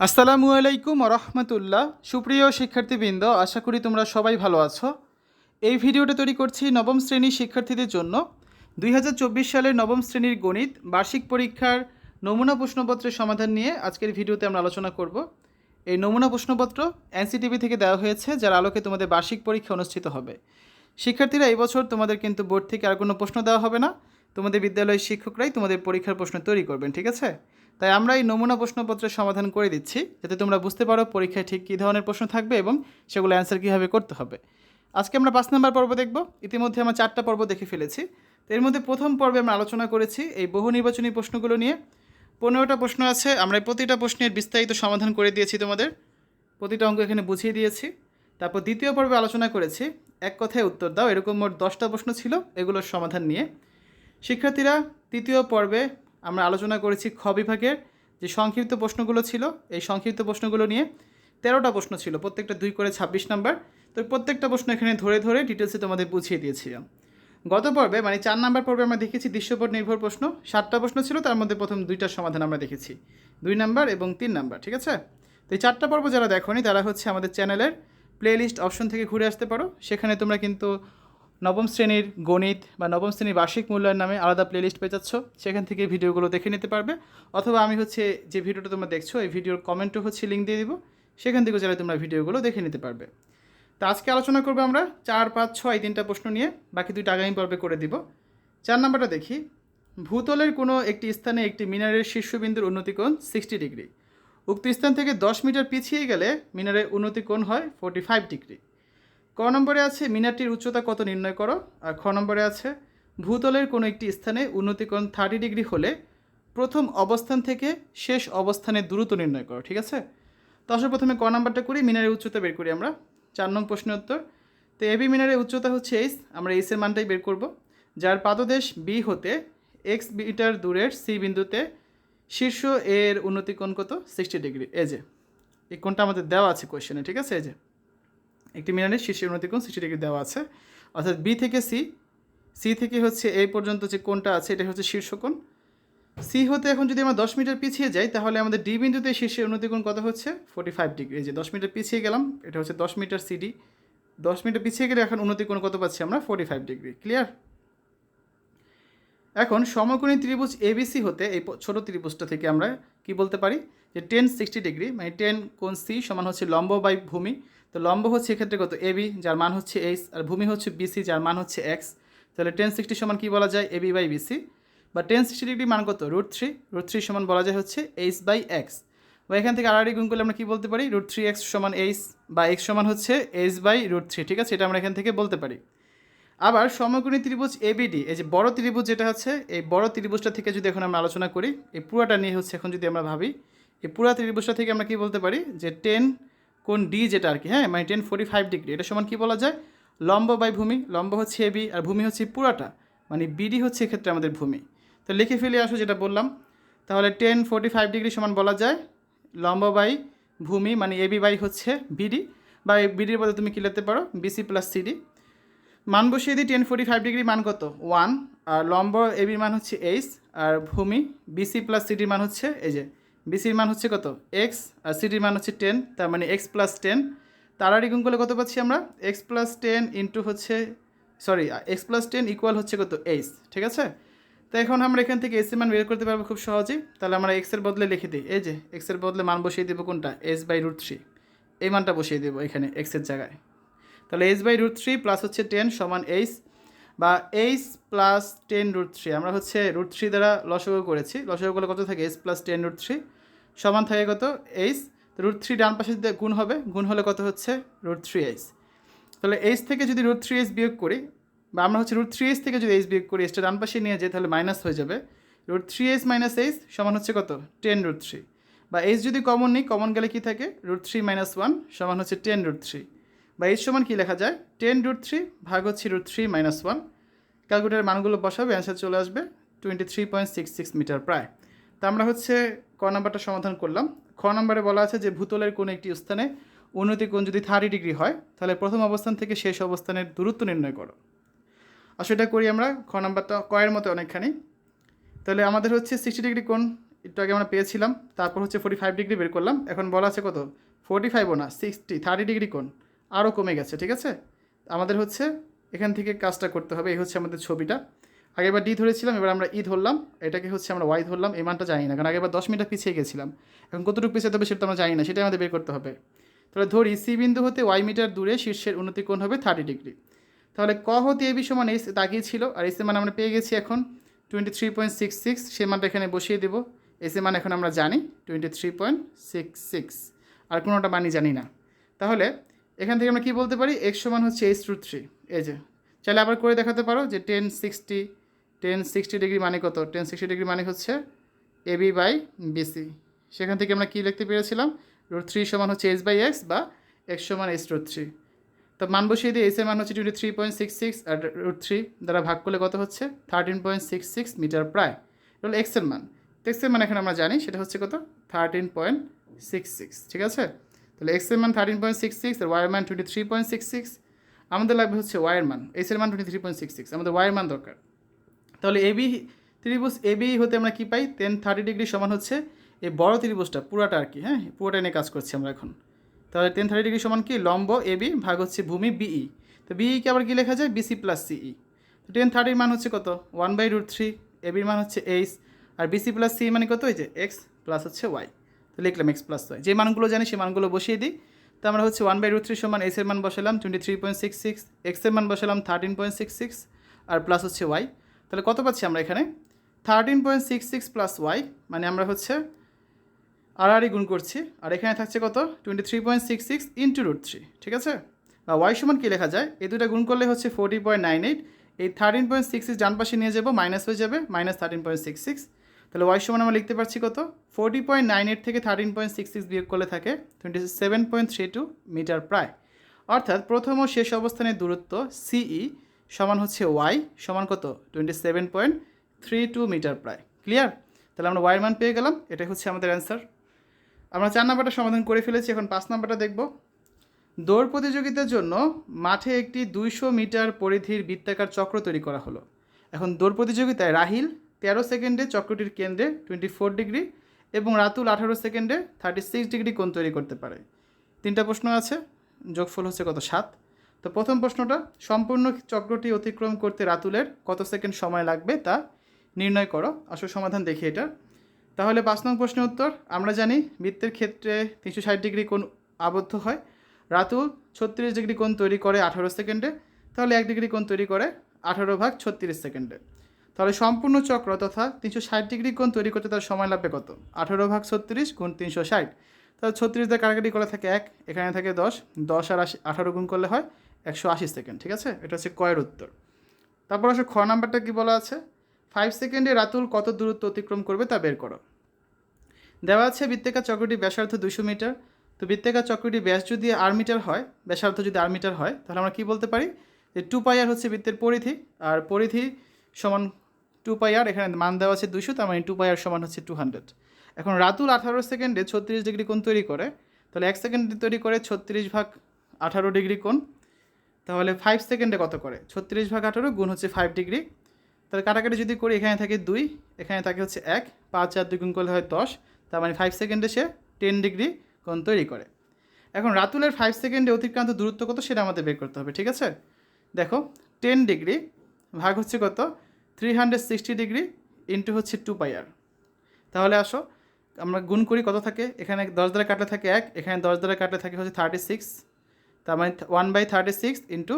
আসসালামু আলাইকুম রহমতুল্লাহ সুপ্রিয় শিক্ষার্থীবৃন্দ, আশা করি তোমরা সবাই ভালো আছো। এই ভিডিওটা তৈরি করছি নবম শ্রেণির শিক্ষার্থীদের জন্য। দুই হাজার চব্বিশ সালের নবম শ্রেণির গণিত বার্ষিক পরীক্ষার নমুনা প্রশ্নপত্রের সমাধান নিয়ে আজকের ভিডিওতে আমরা আলোচনা করব। এই নমুনা প্রশ্নপত্র এনসিটিভি থেকে দেওয়া হয়েছে, যার আলোকে তোমাদের বার্ষিক পরীক্ষা অনুষ্ঠিত হবে। শিক্ষার্থীরা এই বছর তোমাদের কিন্তু বোর্ড থেকে আর কোনো প্রশ্ন দেওয়া হবে না। তোমাদের বিদ্যালয়ের শিক্ষকরাই তোমাদের পরীক্ষার প্রশ্ন তৈরি করবেন, ঠিক আছে? তাই আমরা এই নমুনা প্রশ্নপত্রের সমাধান করে দিচ্ছি, যাতে তোমরা বুঝতে পারো পরীক্ষায় ঠিক কী ধরনের প্রশ্ন থাকবে এবং সেগুলো অ্যান্সার কীভাবে করতে হবে। আজকে আমরা পাঁচ নম্বর পর্ব দেখব, ইতিমধ্যে আমরা চারটা পর্ব দেখে ফেলেছি। তো এর মধ্যে প্রথম পর্বে আমরা আলোচনা করেছি এই বহু নির্বাচনী প্রশ্নগুলো নিয়ে। পনেরোটা প্রশ্ন আছে, আমরা প্রতিটা প্রশ্নের বিস্তারিত সমাধান করে দিয়েছি তোমাদের। প্রতিটা অঙ্ক এখানে বুঝিয়ে দিয়েছি। তারপর দ্বিতীয় পর্বে আলোচনা করেছি, এক কথায় উত্তর দাও, এরকম মোট দশটা প্রশ্ন ছিল, এগুলোর সমাধান নিয়ে। শিক্ষার্থীরা, তৃতীয় পর্বে আমরা আলোচনা করেছি খ বিভাগের যে সংক্ষিপ্ত প্রশ্নগুলো ছিল, এই সংক্ষিপ্ত প্রশ্নগুলো নিয়ে তেরোটা প্রশ্ন ছিল, প্রত্যেকটা দুই করে ছাব্বিশ নাম্বার। তো প্রত্যেকটা প্রশ্ন এখানে ধরে ধরে ডিটেলসে তোমাদের বুঝিয়ে দিয়েছিলাম। গত পর্বে মানে চার নাম্বার পর্বে আমরা দেখেছি দৃশ্যপট নির্ভর প্রশ্ন, সাতটা প্রশ্ন ছিল, তার মধ্যে প্রথম দুইটার সমাধান আমরা দেখেছি, দুই নাম্বার এবং তিন নাম্বার, ঠিক আছে? তো এই চারটা পর্ব যারা দেখোনি, তারা হচ্ছে আমাদের চ্যানেলের প্লেলিস্ট অপশন থেকে ঘুরে আসতে পারো। সেখানে তোমরা কিন্তু নবম শ্রেণির গণিত বা নবম শ্রেণির বার্ষিক মূল্যায়ন নামে আলাদা প্লেলিস্ট পেয়ে যাচ্ছ। সেখান থেকে ভিডিওগুলো দেখে নিতে পারবে। অথবা আমি হচ্ছে যে ভিডিওটা তোমরা দেখছ, এই ভিডিওর কমেন্টও হচ্ছে লিঙ্ক দিয়ে দিব। সেখান থেকে চাইলে তোমরা ভিডিওগুলো দেখে নিতে পারবে। তো আজকে আলোচনা করব আমরা চার, পাঁচ, ছয় তিনটা প্রশ্ন নিয়ে। বাকি দুইটা আগামী পর্বে করে দিব। চার নাম্বারটা দেখি। ভূতলের কোনো একটি স্থানে একটি মিনারের শীর্ষবিন্দুর উন্নতিকোণ সিক্সটি ডিগ্রি উক্ত স্থান থেকে দশ মিটার পিছিয়ে গেলে মিনারের উন্নতিকোণ হয় ফোর্টি ফাইভ ডিগ্রি ক নম্বরে আছে, মিনারটির উচ্চতা কত নির্ণয় করো? আর খ নম্বরে আছে, ভূতলের কোনো একটি স্থানে উন্নতিকরণ থার্টি ডিগ্রি হলে প্রথম অবস্থান থেকে শেষ অবস্থানের দূরত্ব নির্ণয় করো, ঠিক আছে? তো আসলে প্রথমে ক নাম্বারটা করি, মিনারের উচ্চতা বের করি আমরা। চার নং প্রশ্নের উত্তর। তো এবি মিনারের উচ্চতা হচ্ছে এইস আমরা এইসের মানটাই বের করব। যার পাদদেশ বি হতে এক্স মিটার দূরের সি বিন্দুতে শীর্ষ এর উন্নতিকোণ কত? Sixty degree. যে, এই কোণটা আমাদের দেওয়া আছে কোয়েশ্চেনে ঠিক আছে? যে। একটি মিনারের শীর্ষের উন্নতিকোণ সিক্সটি ডিগ্রি দেওয়া আছে। অর্থাৎ বি থেকে সি সি থেকে হচ্ছে এই পর্যন্ত যে কোণটা আছে এটা হচ্ছে শীর্ষকোণ সি হতে এখন যদি আমরা দশ মিটার পিছিয়ে যাই, তাহলে আমাদের ডি বিন্দুতে শীর্ষের উন্নতিকোণ কত হচ্ছে? ফোর্টি ফাইভ ডিগ্রি যে দশ মিটার পিছিয়ে গেলাম, এটা হচ্ছে দশ মিটার সিডি দশ মিটার পিছিয়ে গেলে এখন উন্নতিকোণ কত পাচ্ছি আমরা? ফোর্টি ফাইভ ডিগ্রি ক্লিয়ার এখন সমকোণী ত্রিভুজ এবিসি হতে এই ছোট ত্রিভুজটা থেকে আমরা কি বলতে পারি? যে টেন সিক্সটি ডিগ্রি মানে টেন কোণ সি সমান হচ্ছে লম্ব বাই ভূমি। তো লম্ব হচ্ছে এক্ষেত্রে কত? এবি যার মান হচ্ছে এইচ, আর ভূমি হচ্ছে বিসি যার মান হচ্ছে এক্স। তাহলে টেন সিক্সটি সমান কী বলা যায়? এবি বাই বিসি বা টেন সিক্সটি ডিগ্রি মান কত? রুট থ্রি রুট থ্রি সমান বলা যায় হচ্ছে এইচ বাই এক্স। বা এখান থেকে আড়াআড়ি গুণ করলে আমরা কী বলতে পারি? রুট থ্রি এক্স সমান এইচ বা এক্স সমান হচ্ছে এইচ বাই রুট থ্রি ঠিক আছে? এটা আমরা এখান থেকে বলতে পারি। আবার সমকোণী ত্রিভুজ এবিডি এই যে বড় ত্রিভুজ যেটা আছে, এই বড় ত্রিভুজটা থেকে যদি এখন আমরা আলোচনা করি, এই পুরাটা নিয়ে হচ্ছে এখন যদি আমরা ভাবি, এই পুরা ত্রিভুজটা থেকে আমরা কী বলতে পারি? যে টেন কোন ডি যেটা আর কি হ্যাঁ মানে টেন ফোর্টি ফাইভ ডিগ্রি এটা সমান কি বলা যায়? লম্ব বাই ভূমি, লম্ব হচ্ছে এবি আর ভূমি হচ্ছে পুরাটা মানে বিডি হচ্ছে এক্ষেত্রে আমাদের ভূমি। তো লিখে ফেলে আসো যেটা বললাম, তাহলে টেন ফোর্টি ফাইভ ডিগ্রি সমান বলা যায়, লম্ব বাই ভূমি মানে এবি বাই হচ্ছে বিডি বা বিডির বদলে তুমি কী লিখতে পারো? বিসি প্লাস সিডি মান বসিয়ে দিই টেন ফোর্টি ফাইভ ডিগ্রি মান কত? ওয়ান আর লম্ব এবির মান হচ্ছে এইচ আর ভূমি বিসি প্লাস সিডির মান হচ্ছে এই যে বিসির মান হচ্ছে কত? এক্স আর সিডির মান হচ্ছে টেন তার মানে এক্স প্লাস টেন তারারি গুণ করলে কত পাচ্ছি আমরা? এক্স প্লাস টেন ইন্টু হচ্ছে sorry x plus ten equal হচ্ছে কত? এইচ ঠিক আছে? তো এখন আমরা এখান থেকে এস এর মান বের করতে পারব খুব সহজেই। তাহলে আমরা এক্সের বদলে লিখে দিই। এই যে এক্সের বদলে মান বসিয়ে দেবো কোনটা? এস বাই রুট থ্রি এই মানটা বসিয়ে দেবো এখানে এক্সের জায়গায়। তাহলে h by root three plus হচ্ছে টেন সমান এইচ বা h plus ten root three আমরা হচ্ছে রুট থ্রি দ্বারা লসগো করেছি। লসগো করলে কত থাকে? H plus ten root three সমান থাকে কত? এইচ রুট থ্রি ডান পাশে গুণ হবে, গুণ হলে কত হচ্ছে? রুট থ্রি এইচ তাহলে এইচ থেকে যদি রুট থ্রি এইচ বিয়োগ করি, বা আমরা হচ্ছে রুট থ্রি এইচ থেকে যদি এইচ বিয়োগ করি এইচটা ডান পাশে নিয়ে যাই, তাহলে মাইনাস হয়ে যাবে। Root three h minus h সমান হচ্ছে কত? টেন রুট থ্রি বা এইচ যদি কমন নিই কমন গেলে কী থাকে? রুট থ্রি মাইনাস ওয়ান সমান হচ্ছে টেন রুট থ্রি বা এইচ সমান কী লেখা যায়? টেন রুট থ্রি ভাগ হচ্ছে রুট থ্রি মাইনাস ওয়ান ক্যালকুলেটারের মানগুলো বসাবে অ্যান্সার চলে আসবে twenty three point six six metre প্রায়। তা আমরা হচ্ছে ক নাম্বারটা সমাধান করলাম। খ নাম্বারে বলা আছে যে ভূতলের কোনো একটি স্থানে উন্নতি কোণ যদি থার্টি ডিগ্রি হয়, তাহলে প্রথম অবস্থান থেকে শেষ অবস্থানের দূরত্ব নির্ণয় করো। আর সেটা করি আমরা খ নাম্বারটা কয়ের মতো অনেকখানি। তাহলে আমাদের হচ্ছে সিক্সটি ডিগ্রি কোণ, একটু আগে আমরা পেয়েছিলাম, তারপর হচ্ছে ফোর্টি ফাইভ ডিগ্রি বের করলাম। এখন বলা আছে কত? ফোর্টি ফাইভও না সিক্সটি থার্টি ডিগ্রি কোণ আরও কমে গেছে, ঠিক আছে? আমাদের হচ্ছে এখান থেকে কাজটা করতে হবে, এই হচ্ছে আমাদের ছবিটা। আগেবার ডি ধরেছিলাম, এবার আমরা ই ধরলাম। এটাকে হচ্ছে আমরা ওয়াই ধরলাম, এই মানটা জানি না, কারণ আগেবার দশ মিনিট পিছিয়ে গেছিলাম। এখন কতটুকু পিছিয়ে হবে সেটা আমরা জানি না, সেটাই আমাদের বের করতে হবে। তাহলে ধরি সি বিন্দু হতে ওয়াই মিটার দূরে শীর্ষের উন্নতি কোণ হবে থার্টি ডিগ্রি তাহলে ক হতে এবি সমান এস তাকিয়েছিল আর এসে মান আমরা পেয়ে গেছি এখন twenty three point six six সে মানটা এখানে বসিয়ে দেবো। এসে মান এখন আমরা জানি twenty three point six six আর কোনোটা মানই জানি না। তাহলে এখান থেকে আমরা কী বলতে পারি? এক্স সমান হচ্ছে এইচ রুট থ্রি এই যে। চাইলে আবার করে দেখাতে পারো যে tan sixty tan sixty degree মানে কত? টেন সিক্সটি ডিগ্রি মানে হচ্ছে এবি বাই বিসি সেখান থেকে আমরা কী লিখতে পেরেছিলাম? রুট থ্রি সমান হচ্ছে এইচ বাই এক্স বা এক্স সমান এইচ রুট থ্রি তো মান বসিয়ে দিয়ে এসের মান হচ্ছে twenty three point six six আর রুট থ্রি দ্বারা ভাগ করলে কত হচ্ছে? Thirteen point six six metre প্রায়। এটা হলো এক্সের মান। এক্সের মান এখন আমরা জানি, সেটা হচ্ছে কত? থার্টিন পয়েন্ট সিক্স সিক্স ঠিক আছে? তাহলে এক্সের মান থার্টিন পয়েন্ট সিক্স সিক্স আর ওয়াইয়ের মান twenty three point six six আমাদের লাগবে হচ্ছে ওয়াইয়ের মান। এসের মান twenty three point six six আমাদের ওয়াইয়ের মান দরকার। তাহলে এবি ত্রিভুজ এবি হতে আমরা কী পাই? টেন থার্টি ডিগ্রি সমান হচ্ছে এই বড় ত্রিভুজটা, পুরাটা আর কি হ্যাঁ? পুরোটা নিয়ে কাজ করছি আমরা এখন। তাহলে টেন থার্টি ডিগ্রি সমান কি? লম্ব এবি ভাগ হচ্ছে ভূমি বিই তো বিইকে আবার কী লেখা যায়? বিসি প্লাস সিই তো টেন থার্টির মান হচ্ছে কত? ওয়ান বাই রুট থ্রি এবির মান হচ্ছে এইচ আর বিসি প্লাস সি মানে কত? হয়েছে এক্স প্লাস হচ্ছে ওয়াই তো লিখলাম এক্স প্লাস ওয়াই যে মানগুলো জানি সেই মানগুলো বসিয়ে দিই। তো আমরা হচ্ছে ওয়ান বাই রুট থ্রি সমান এসের মান বসালাম twenty three point six six এক্সের মান বসালাম থার্টিন পয়েন্ট সিক্স সিক্স আর প্লাস হচ্ছে ওয়াই তাহলে কত পাচ্ছি আমরা এখানে? Thirteen point six six plus y মানে আমরা হচ্ছে আড়াআড়ি গুণ করছি। আর এখানে থাকছে কত? Twenty three point six six into root three ঠিক আছে? বা ওয়াই সমান কী লেখা যায়? এই দুটা গুণ করলে হচ্ছে ফোর্টি পয়েন্ট নাইন এইট এই থার্টিন পয়েন্ট সিক্স সিক্স ডান পাশে নিয়ে যাব মাইনাস হয়ে যাবে minus thirteen point six six তাহলে ওয়াই সমান আমরা লিখতে পারছি কত? ফোর্টি পয়েন্ট নাইন এইট থেকে থার্টিন পয়েন্ট সিক্স সিক্স বিয়োগ করলে থাকে twenty seven point three two metre প্রায়। অর্থাৎ প্রথম ও শেষ অবস্থানের দূরত্ব সিই সমান হচ্ছে ওয়াই সমান কত? Twenty seven point three two metre প্রায়। ক্লিয়ার তাহলে আমরা ওয়াইয়ের মান পেয়ে গেলাম, এটাই হচ্ছে আমাদের অ্যান্সার আমরা চার নাম্বারটা সমাধান করে ফেলেছি, এখন পাঁচ নাম্বারটা দেখব। দৌড় প্রতিযোগিতার জন্য মাঠে একটি দুইশো মিটার পরিধির বৃত্তাকার চক্র তৈরি করা হলো। এখন দৌড় প্রতিযোগিতায় রাহিল তেরো সেকেন্ডে চক্রটির কেন্দ্রে টোয়েন্টি ফোর ডিগ্রি এবং রাতুল আঠারো সেকেন্ডে থার্টি সিক্স ডিগ্রি কোণ তৈরি করতে পারে। তিনটা প্রশ্ন আছে, যোগফল হচ্ছে কত? সাত। তো প্রথম প্রশ্নটা, সম্পূর্ণ চক্রটি অতিক্রম করতে রাতুলের কত সেকেন্ড সময় লাগবে তা নির্ণয় করো। আসল সমাধান দেখি এটা। তাহলে পাঁচ নং প্রশ্নের উত্তর, আমরা জানি বৃত্তের ক্ষেত্রে তিনশো ষাট ডিগ্রি কোণ আবদ্ধ হয়। রাতুল ছত্রিশ ডিগ্রি কোণ তৈরি করে আঠারো সেকেন্ডে, তাহলে এক ডিগ্রি কোণ তৈরি করে আঠারো ভাগ ছত্রিশ সেকেন্ডে। তাহলে সম্পূর্ণ চক্র তথা তিনশো ষাট ডিগ্রি কোণ তৈরি করতে তার সময় লাগবে কত? আঠারো ভাগ ছত্রিশ গুণ তিনশো ষাট। তাহলে ছত্রিশ দিয়ে কাটাকাটি করে থাকে এক, এখানে থাকে দশ। দশ আর আশি আঠারো গুণ করলে হয় একশো আশি সেকেন্ড, ঠিক আছে? এটা হচ্ছে কয়ের উত্তর। তারপর আসলে খ নাম্বারটা কী বলা আছে? ফাইভ সেকেন্ডে রাতুল কত দূরত্ব অতিক্রম করবে তা বের করো। দেওয়া আছে বৃত্তাকার চক্রটি ব্যাসার্ধ দুশো মিটার। তো বৃত্তাকার চক্রটি ব্যাস যদি আর মিটার হয়, ব্যাসার্ধ যদি আর মিটার হয়, তাহলে আমরা কী বলতে পারি? যে টু পাই আর হচ্ছে বৃত্তের পরিধি, আর পরিধি সমান টু পাই আর এখানে মান দেওয়া আছে দুশো, তার মানে টু পাই আর সমান হচ্ছে টু হান্ড্রেড এখন রাতুল আঠারো সেকেন্ডে ছত্রিশ ডিগ্রি কোণ তৈরি করে, তাহলে এক সেকেন্ডে তৈরি করে ছত্রিশ ভাগ আঠারো ডিগ্রি কোণ তাহলে ফাইভ সেকেন্ডে কত করে? ছত্রিশ ভাগ আঠারো গুণ হচ্ছে ফাইভ ডিগ্রি তাহলে কাটাকাটি যদি করি, এখানে থাকে দুই, এখানে থাকে হচ্ছে এক, পাঁচ আর দুই গুণ করলে হয় দশ। তার মানে ফাইভ সেকেন্ডে সে টেন ডিগ্রি কোণ তৈরি করে। এখন রাতুলের ফাইভ সেকেন্ডে অতিক্রান্ত দূরত্ব কত সেটা আমাদের বের করতে হবে, ঠিক আছে? দেখো টেন ডিগ্রি ভাগ হচ্ছে কত? Three hundred sixty degree into হচ্ছে টু পাই আর তাহলে আসো, আমরা গুণ করি কত থাকে? এখানে দশ দ্বারা কাটলে থাকে এক, এখানে দশ দ্বারা কাটলে থাকে হচ্ছে থার্টি সিক্স তার মানে one by thirty six into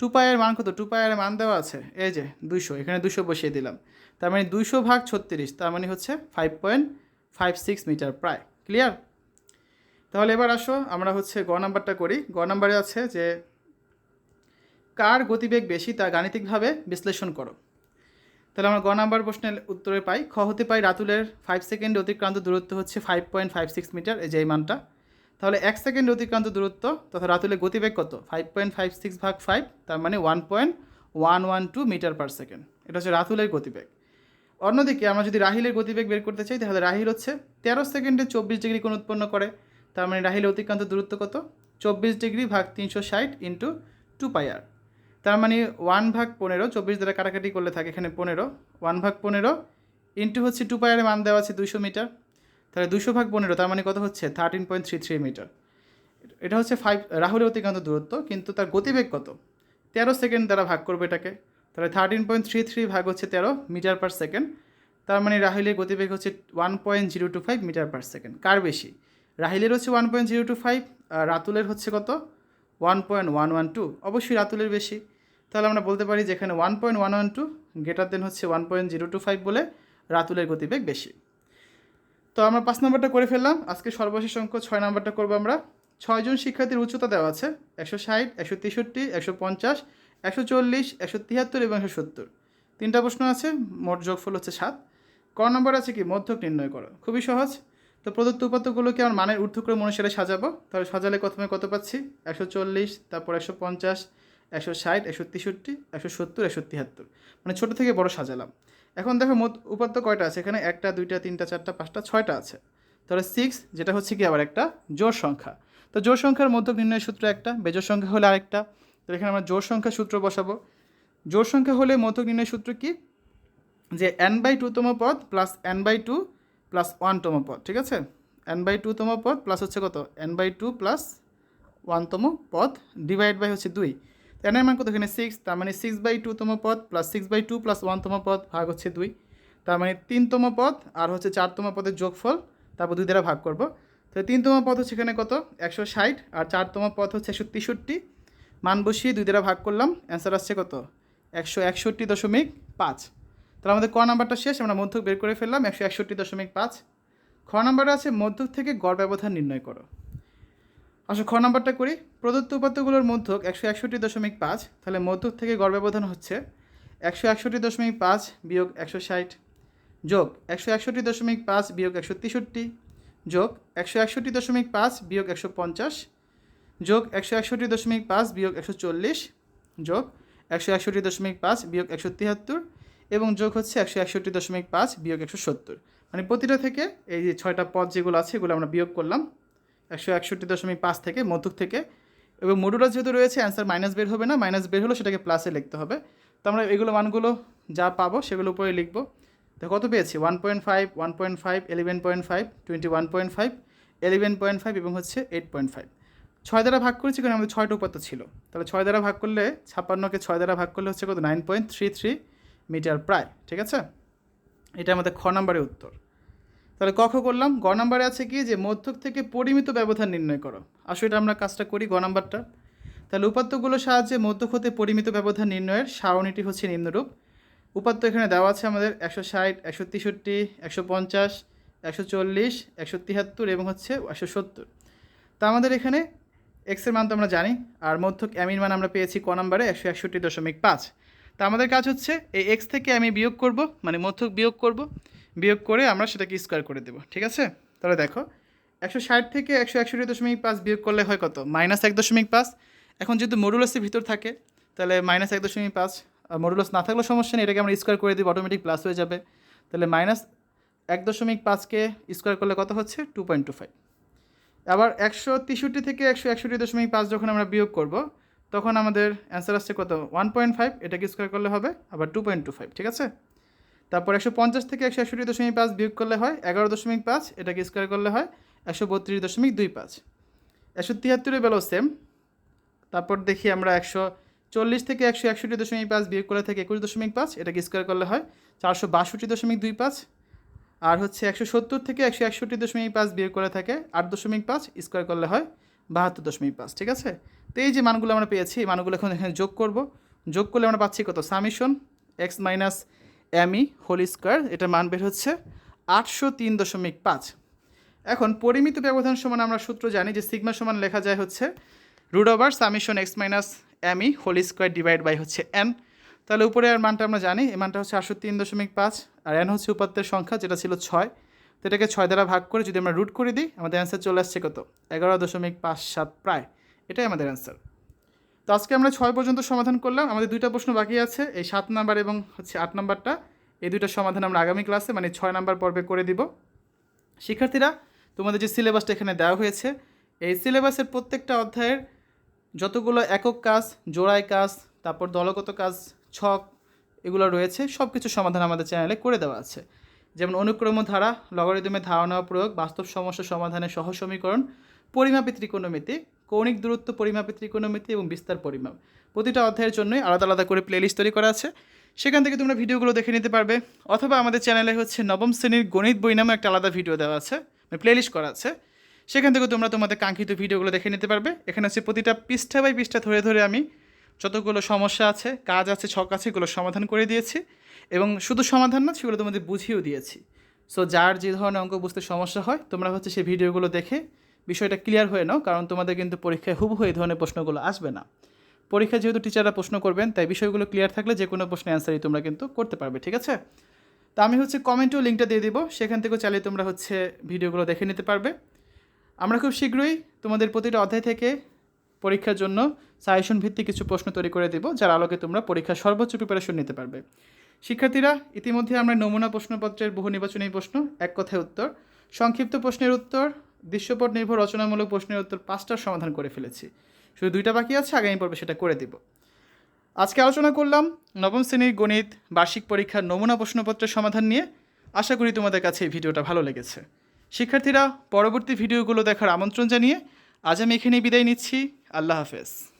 two পায়ের মান কত? টু পায়ের মান দেওয়া আছে। এই যে দুইশো, এখানে দুশো বসিয়ে দিলাম। তার মানে দুইশো ভাগ ছত্রিশ, তার মানে হচ্ছে five point five six metre প্রায়। ক্লিয়ার তাহলে এবার আসো, আমরা হচ্ছে গ নাম্বারটা করি। গ নাম্বারে আছে যে, কার গতিবেগ বেশি তা গাণিতিকভাবে বিশ্লেষণ করো। তাহলে আমরা গ নাম্বার প্রশ্নের উত্তরে পাই। খ হতে পাই রাতুলের ফাইভ সেকেন্ড অতিক্রান্ত দূরত্ব হচ্ছে five point five six metre এই যে এই মানটা। তাহলে এক সেকেন্ড অতিক্রান্ত দূরত্ব তথা রাতুলের গতিবেগ কত? ফাইভ পয়েন্ট ফাইভ সিক্স ভাগ ফাইভ তার মানে one point one one two metre per second এটা হচ্ছে রাতুলের গতিবেগ। অন্যদিকে আমরা যদি রাহিলের গতিবেগ বের করতে চাই, তাহলে রাহিল হচ্ছে তেরো সেকেন্ডে চব্বিশ ডিগ্রি কোণ উৎপন্ন করে। তার মানে রাহিলের অতিক্রান্ত দূরত্ব কত? চব্বিশ ডিগ্রি ভাগ তিনশো ষাট ইন্টু টু পাই আর তার মানে ওয়ান ভাগ পনেরো, চব্বিশ দ্বারা কাটাকাটি করলে থাকে এখানে পনেরো। ওয়ান ভাগ পনেরো ইন্টু হচ্ছে টু পায়ের মান দেওয়া আছে দুশো মিটার তাহলে দুশো ভাগ পনেরো, তার মানে কত হচ্ছে? Thirteen point three three metre এটা হচ্ছে ফাইভ রাহুলের অতিক্রান্ত দূরত্ব, কিন্তু তার গতিবেগ কত? তেরো সেকেন্ড দ্বারা ভাগ করবে এটাকে। তাহলে থার্টিন পয়েন্ট থ্রি থ্রি ভাগ হচ্ছে তেরো মিটার পার সেকেন্ড তার মানে রাহুলের গতিবেগ হচ্ছে one point zero two five metre per second কার বেশি? রাহিলের হচ্ছে one point zero two five আর রাতুলের হচ্ছে কত? One point one one two অবশ্যই রাতুলের বেশি। তাহলে আমরা বলতে পারি যে এখানে one point one one two greater than হচ্ছে one point zero two five বলে রাতুলের গতিবেগ বেশি। তো আমরা পাঁচ নম্বরটা করে ফেললাম। আজকে সর্বশেষ অঙ্ক ছয় নম্বরটা করব আমরা। ছয়জন শিক্ষার্থীর উচ্চতা দেওয়া আছে। একশো ষাট, একশো তেষট্টি, একশো পঞ্চাশ, একশো চল্লিশ, একশো তিয়াত্তর এবং একশো সত্তর। তিনটা প্রশ্ন আছে, মোট যোগফল হচ্ছে সাত। ক নম্বর আছে কি? মধ্যক নির্ণয় করো। খুবই সহজ। তো প্রদত্ত উপাত্তগুলোকে আমার মানের ঊর্ধ্বক্রম অনুসারে সাজাবো। তাহলে সাজালে প্রথমে কত পাচ্ছি? একশো চল্লিশ, তারপর একশো পঞ্চাশ, একশো ষাট, একশো তেষট্টি, একশো সত্তর, একশো তিয়াত্তর। মানে ছোটো থেকে বড় সাজালাম। এখন দেখো মোট উপাত্ত কয়টা আছে? এখানে একটা, দুইটা, তিনটা, চারটা, পাঁচটা, ছয়টা আছে। তাহলে সিক্স যেটা হচ্ছে কি আবার একটা? জোর সংখ্যা। তো জোর সংখ্যার মধ্যক নির্ণয় সূত্র একটা বেজোর সংখ্যা হলে আরেকটা। তো এখানে আমরা জোর সংখ্যা সূত্র বসাবো। জোর সংখ্যা হলে মধ্যক নির্ণয় সূত্র কি? যে এন বাই টুতম পদ plus n by two plus ওয়ানতম পদ, ঠিক আছে? এন বাই টুতম পদ প্লাস হচ্ছে কত? এন বাই টু প্লাস ওয়ানতম পদ ডিভাইড বাই হচ্ছে দুই। এন এর মান কত এখানে সিক্স তার মানে সিক্স বাই টুতম পদ plus six by two plus ওয়ানতম পদ ভাগ হচ্ছে দুই। তার মানে তিনতম পদ আর হচ্ছে চারতম পদের যোগফল, তারপর দুই দ্বারা ভাগ করব। তো তিনতম পদ হচ্ছে এখানে কত? একশো ষাট, আর চারতম পদ হচ্ছে একশো তেষট্টি। মান বসিয়ে দুই দ্বারা ভাগ করলাম অ্যান্সার আসছে কত? একশো একষট্টি দশমিক পাঁচ। তাহলে আমাদের ক নাম্বারটা শেষ, আমরা মধ্যক বের করে ফেললাম, একশো একষট্টি দশমিক পাঁচ। খ নাম্বারে আছে, মধ্যক থেকে গড় ব্যবধান নির্ণয় করো। আসলে খ নাম্বারটা করি। প্রদত্ত উপাত্তগুলোর মধ্যক একশো একষট্টি দশমিক পাঁচ, তাহলে মধ্যক থেকে গড় ব্যবধান হচ্ছে একশো একষট্টি দশমিক পাঁচ বিয়োগ একশো ষাট যোগ একশো একষট্টি দশমিক পাঁচ বিয়োগ একশো তেষট্টি যোগ একশো একষট্টি দশমিক পাঁচ বিয়োগ একশো পঞ্চাশ যোগ একশো একষট্টি দশমিক পাঁচ বিয়োগ একশো চল্লিশ যোগ একশো একষট্টি দশমিক পাঁচ বিয়োগ একশো তিয়াত্তর এবং যোগ হচ্ছে একশো একষট্টি দশমিক পাঁচ বিয়োগ একশো সত্তর। মানে প্রতিটা থেকে এই যে ছয়টা পদ যেগুলো আছে, এগুলো আমরা বিয়োগ করলাম। একশো একষট্টি দশমিক পাঁচ থেকে মধ্যক থেকে। এবং মডুলাস যেহেতু রয়েছে, অ্যান্সার মাইনাস বের হবে না, মাইনাস বের হলো সেটাকে প্লাসে লিখতে হবে। তো আমরা এগুলো মানগুলো যা পাবো সেগুলো উপরে লিখব। তো কত পেয়েছি? One point five one point five eleven point five twenty one point five eleven point five এবং হচ্ছে এইট পয়েন্ট ফাইভ ছয় দ্বারা ভাগ করেছি কারণ আমাদের ছয়টা উপাত্ত ছিল। তাহলে ছয় দ্বারা ভাগ করলে ছাপ্পান্নকে ছয় দ্বারা ভাগ করলে হচ্ছে কত? Nine point three three metre প্রায়, ঠিক আছে? এটা আমাদের খ নাম্বারের উত্তর। তাহলে কখ করলাম। গ নাম্বারে আছে কি যে, মধ্যক থেকে পরিমিত ব্যবধান নির্ণয় করো। আসলে এটা আমরা কাজটা করি গ নাম্বারটা। তাহলে উপাত্তগুলোর সাহায্যে মধ্যক হতে পরিমিত ব্যবধান নির্ণয়ের সারণীটি হচ্ছে নিম্নরূপ। উপাত্ত এখানে দেওয়া আছে আমাদের একশো ষাট, একশো তেষট্টি, একশো পঞ্চাশ, একশো চল্লিশ, একশো তিয়াত্তর এবং হচ্ছে একশো সত্তর। তা আমাদের এখানে এক্সের মান তো আমরা জানি, আর মধ্যক এমির মান আমরা পেয়েছি ক নাম্বারে একশো একষট্টি দশমিক পাঁচ। তা আমাদের কাজ হচ্ছে এই এক্স থেকে আমি বিয়োগ করব মানে মধ্যক বিয়োগ করব। বিয়োগ করে আমরা সেটাকে স্কোয়ার করে দেবো, ঠিক আছে? তাহলে দেখো, একশো ষাট থেকে একশো একষট্টি দশমিক পাঁচ বিয়োগ করলে হয় কত? মাইনাস এক দশমিক পাঁচ। এখন যেহেতু মডুলাসের ভিতর থাকে, তাহলে মাইনাস এক দশমিক পাঁচ মডুলাস না থাকলেও সমস্যা নেই, এটাকে আমরা স্কোয়ার করে দিব অটোমেটিক প্লাস হয়ে যাবে। তাহলে মাইনাস এক দশমিক পাঁচকে স্কোয়ার করলে কত হচ্ছে? টু পয়েন্ট টু ফাইভ আবার একশো তেষট্টি থেকে একশো একষট্টি দশমিক পাঁচ যখন আমরা বিয়োগ করব, তখন আমাদের অ্যান্সার আসছে কত? ওয়ান পয়েন্ট ফাইভ এটাকে স্কোয়ার করলে হবে আবার টু পয়েন্ট টু ফাইভ ঠিক আছে? তারপর একশো পঞ্চাশ থেকে একশো একষট্টি দশমিক পাঁচ বিয়োগ করলে হয় এগারো দশমিক পাঁচ, এটাকে স্কোয়ার করলে হয় একশো বত্রিশ দশমিক দুই পাঁচ। একশো তিয়াত্তরের বেলাও সেম তারপর দেখি আমরা একশো চল্লিশ থেকে একশো একষট্টি দশমিক পাঁচ বিয়োগ করলে থেকে একুশ দশমিক পাঁচ, এটাকে স্কোয়ার করলে হয় চারশো বাষট্টি দশমিক দুই পাঁচ। আর হচ্ছে একশো সত্তর থেকে একশো একষট্টি দশমিক পাঁচ বিয়োগ করে থাকে আট দশমিক পাঁচ স্কোয়ার করলে হয় বাহাত্তর দশমিক পাঁচ, ঠিক আছে? তো এই যে মানগুলো আমরা পেয়েছি, এই মানগুলো এখন এখানে যোগ করব। যোগ করলে আমরা পাচ্ছি কত? Summation x minus ME whole square এটার মান বের হচ্ছে আটশো তিন দশমিক পাঁচ। এখন পরিমিত ব্যবধান সমান আমরা সূত্র জানি যে সিগমা সমান লেখা যায় হচ্ছে root over summation x minus ME whole square divide by হচ্ছে এন তাহলে উপরে আর মানটা আমরা জানি এই মানটা হচ্ছে আটশো তিন দশমিক পাঁচ আর এন হচ্ছে উপাত্তের সংখ্যা, যেটা ছিল ছয়। তো এটাকে ছয় দ্বারা ভাগ করে যদি আমরা রুট করে দিই, আমাদের অ্যান্সার চলে আসছে কত? এগারো দশমিক পাঁচ সাত প্রায়। এটাই আমাদের অ্যান্সার তো আজকে আমরা ছয় পর্যন্ত সমাধান করলাম। আমাদের দুইটা প্রশ্ন বাকি আছে। এই সাত নাম্বার এবং হচ্ছে আট নাম্বারটা। এই দুইটা সমাধান আমরা আগামী ক্লাসে মানে ছয় নাম্বার পর্বে করে দিব। শিক্ষার্থীরা, তোমাদের যে সিলেবাসটা এখানে দেওয়া হয়েছে, এই সিলেবাসের প্রত্যেকটা অধ্যায়ের যতগুলো একক কাজ, জোড়ায় কাজ, তারপর দলগত কাজ, ছক এগুলো রয়েছে সব কিছু সমাধান আমাদের চ্যানেলে করে দেওয়া আছে। যেমন অনুক্রম ধারা লগারিদমের ধারণা প্রয়োগ, বাস্তব সমস্যা সমাধানের সহ সমীকরণ, পরিমাপী ত্রিকোণমিতি কৌণিক দূরত্ব, পরিমাপী, ত্রিকোণমিতি এবং বিস্তার পরিমাপ। প্রতিটা অধ্যায়ের জন্যই আলাদা আলাদা করে প্লেলিস্ট তৈরি করা আছে। সেখান থেকে তোমরা ভিডিওগুলো দেখে নিতে পারবে। অথবা আমাদের চ্যানেলে হচ্ছে নবম শ্রেণির গণিত বই নামে একটা আলাদা ভিডিও দেওয়া আছে মানে প্লেলিস্ট করা আছে। সেখান থেকে তোমরা তোমাদের কাঙ্ক্ষিত ভিডিওগুলো দেখে নিতে পারবে। এখানে হচ্ছে প্রতিটা পৃষ্ঠা বাই পৃষ্ঠা ধরে ধরে আমি যতগুলো সমস্যা আছে, কাজ আছে, ছক আছে, এগুলো সমাধান করে দিয়েছি। এবং শুধু সমাধান না, সেগুলো তোমাদের বুঝিয়েও দিয়েছি। সো যার যে ধরনের অঙ্ক বুঝতে সমস্যা হয়, তোমরা হচ্ছে সেই ভিডিওগুলো দেখে বিষয়টা ক্লিয়ার হয়ে নাও, কারণ তোমাদের কিন্তু পরীক্ষায় হুবহু এই ধরনের প্রশ্নগুলো আসবে না। পরীক্ষায় যেহেতু টিচাররা প্রশ্ন করবেন, তাই বিষয়গুলো ক্লিয়ার থাকলে যে কোনো প্রশ্নের অ্যান্সারই তোমরা কিন্তু করতে পারবে, ঠিক আছে? তা আমি হচ্ছে কমেন্টেও লিঙ্কটা দিয়ে দিব, সেখান থেকেও চালিয়ে তোমরা হচ্ছে ভিডিওগুলো দেখে নিতে পারবে। আমরা খুব শীঘ্রই তোমাদের প্রতিটা অধ্যায় থেকে পরীক্ষার জন্য সাজেশন ভিত্তিক কিছু প্রশ্ন তৈরি করে দেবো, যার আলোকে তোমরা পরীক্ষার সর্বোচ্চ প্রিপারেশন নিতে পারবে। শিক্ষার্থীরা, ইতিমধ্যে আমরা নমুনা প্রশ্নপত্রের বহু নির্বাচনী প্রশ্ন, এক কথায় উত্তর, সংক্ষিপ্ত প্রশ্নের উত্তর দৃশ্যপট নির্ভর রচনামূলক প্রশ্নের উত্তর পাঁচটার সমাধান করে ফেলেছি। শুধু দুইটা বাকি আছে, আগামী পর্বে সেটা করে দেব। আজকে আলোচনা করলাম নবম শ্রেণির গণিত, বার্ষিক পরীক্ষার নমুনা প্রশ্নপত্রের সমাধান নিয়ে। আশা করি তোমাদের কাছে এই ভিডিওটা ভালো লেগেছে। শিক্ষার্থীরা, পরবর্তী ভিডিওগুলো দেখার আমন্ত্রণ জানিয়ে আজ আমি এখানেই বিদায় নিচ্ছি। আল্লাহ হাফেজ।